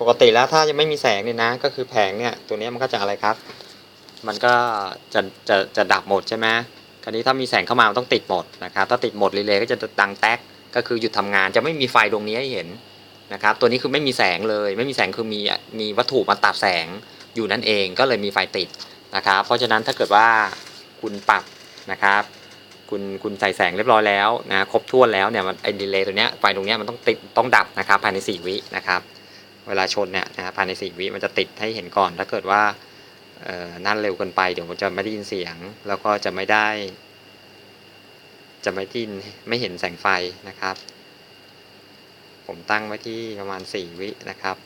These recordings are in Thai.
ปกติแล้วถ้ายังไม่มีแสงเนี่ยนะ ก็คือแผงเนี่ยตัวนี้มันก็จะอะไรครับ มันก็จะจะจะดับหมดใช่ไหมคราวนี้ถ้ามีแสงเข้ามามันต้องติดหมดนะครับถ้าติดหมดรีเลย์ก็จะดังแต๊กก็คือหยุดทำงานจะไม่มีไฟดวงนี้ให้เห็นนะครับ ตัวนี้คือไม่มีแสงเลย ไม่มีแสงคือมีมีวัตถุมาตัดแสงอยู่นั่นเองก็เลยมีไฟติดนะครับ เพราะฉะนั้นถ้าเกิดว่าคุณปรับนะครับ คุณคุณใส่แสงเรียบร้อยแล้วนะครบถ้วนแล้วเนี่ยมันไอ้ดีเลย์ตัวเนี้ยไฟตรงเนี้ยมันต้องติดต้องดับนะครับภายใน 4 วินะครับ เวลาชนเนี่ยนะภายใน4วิมันจะติดให้เห็นก่อน ถ้าเกิดว่าเอ่อนั่นเร็วเกินไป เดี๋ยวมันจะไม่ได้ยินเสียง แล้วก็จะไม่ได้ จะไม่ได้ยินไม่เห็นแสงไฟนะครับ ผมตั้งไว้ที่ประมาณ 4 วินะครับ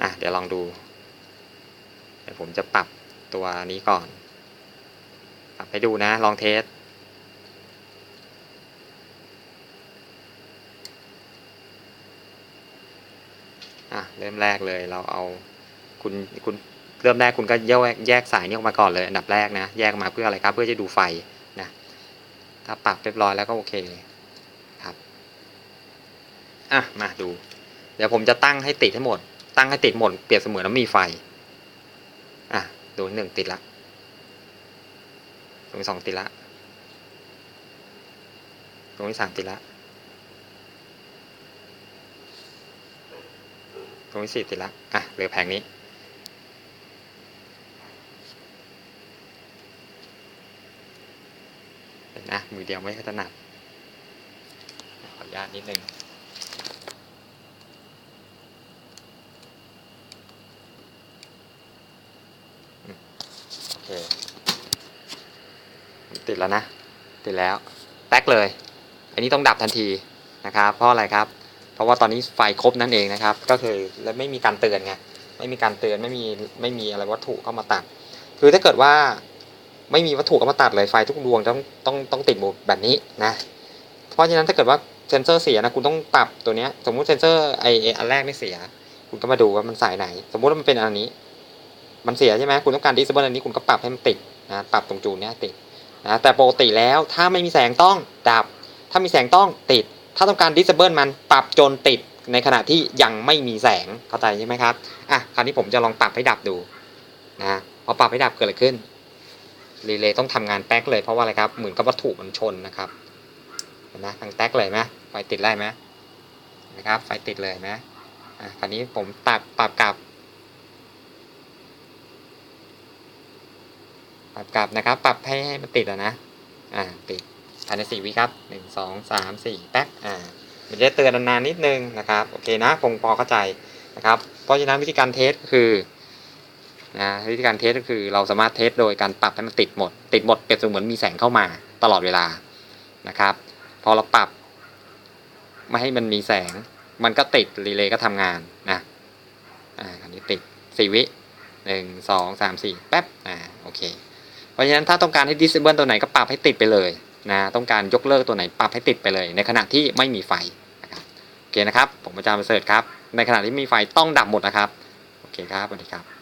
อะเดี๋ยวลองดู เดี๋ยวผมจะปรับตัวนี้ก่อน ปรับให้ดูนะ ลองเทส อะเริ่มแรกเลยเราเอาคุณคุณเริ่มแรกคุณก็แยกแยกสายนี้ออกมาก่อนเลยอันดับแรกนะ แยกมาเพื่ออะไรครับ เพื่อจะดูไฟนะถ้าปรับเรียบร้อยแล้วก็โอเคครับอะมาดู เดี๋ยวผมจะตั้งให้ติดให้หมด ตั้งให้ติดหมดเปรียบเสมือนว่ามีไฟอะดูหนึ่งติดละตรงที่สองติดละตรงที่สามติดละ ตรงที่สี่ติดละอะเหลือแผงนี้เห็นนะมือเดียวไม่ค่อยถนัดขออนุญาตนิดนึงโอเคติดแล้วนะ ติดแล้วแตกเลย อันนี้ต้องดับทันทีนะครับ เพราะอะไรครับ เพราะว่าตอนนี้ไฟครบนั่นเองนะครับ ก็คือแล้วไม่มีการเตือนไงไม่มีการเตือนไม่มีไม่มีอะไรวัตถุเข้ามาตัด คือถ้าเกิดว่าไม่มีวัตถุเข้ามาตัดเลยไฟทุกดวงต้องต้องต้องติดหมดแบบนี้นะเพราะฉะนั้นถ้าเกิดว่าเซนเซอร์เสียนะคุณต้องปรับตัวเนี้ยสมมุติเซนเซอร์ไอไอ้อันแรกไม่เสีย คุณก็มาดูว่ามันสายไหน สมมุติว่ามันเป็นอันนี้ มันเสียใช่ไหมคุณต้องการดิสเบิลอันนี้คุณก็ปรับให้มันติดนะปรับตรงจูนเนี้ยติดนะแต่ปกติแล้วถ้าไม่มีแสงต้องดับ ถ้ามีแสงต้องติด ถ้าต้องการดิสเบิลมันปรับจนติดในขณะที่ยังไม่มีแสงเข้าใจใช่ไหมครับอะคราวนี้ผมจะลองปรับให้ดับดูนะพอปรับให้ดับเกิดอะไรขึ้นรีเลย์ต้องทำงานแป๊กเลยเพราะว่าอะไรครับเหมือนกับวัตถุมันชนนะครับเห็นไหมทางแท็กเลยไหมไฟติดไล่ไหมนะครับไฟติดเลยไหมอะคราวนี้ผมตัดปรับกลับปรับกลับนะครับ ปรับให้ให้มันติดอะนะ อ่า ติด ภายในสี่วิครับหนึ่งสองสามสี่แป๊กอ่ามันจะเตือนนานๆนิดนึงนะครับโอเคนะคงพอเข้าใจนะครับ เพราะฉะนั้นวิธีการเทสก็คือนะวิธีการเทสก็คือเราสามารถเทสโดยการปรับให้มันติดหมด ติดหมดเปรียบเสมือนมีแสงเข้ามาตลอดเวลานะครับ พอเราปรับ ไม่ให้มันมีแสง มันก็ติดรีเลย์ก็ทำงานนะอ่าอันนี้ติดสี่วิหนึ่งสองสามสี่แป๊บอ่าโอเค เพราะฉะนั้นถ้าต้องการให้ disable ตัวไหนก็ปรับให้ติดไปเลย นะต้องการยกเลิกตัวไหนปรับให้ติดไปเลย ในขณะที่ไม่มีไฟนะครับโอเคนะครับ ผมอาจารย์ประเสริฐครับ ในขณะที่มีไฟต้องดับหมดนะครับ โอเคครับสวัสดีครับ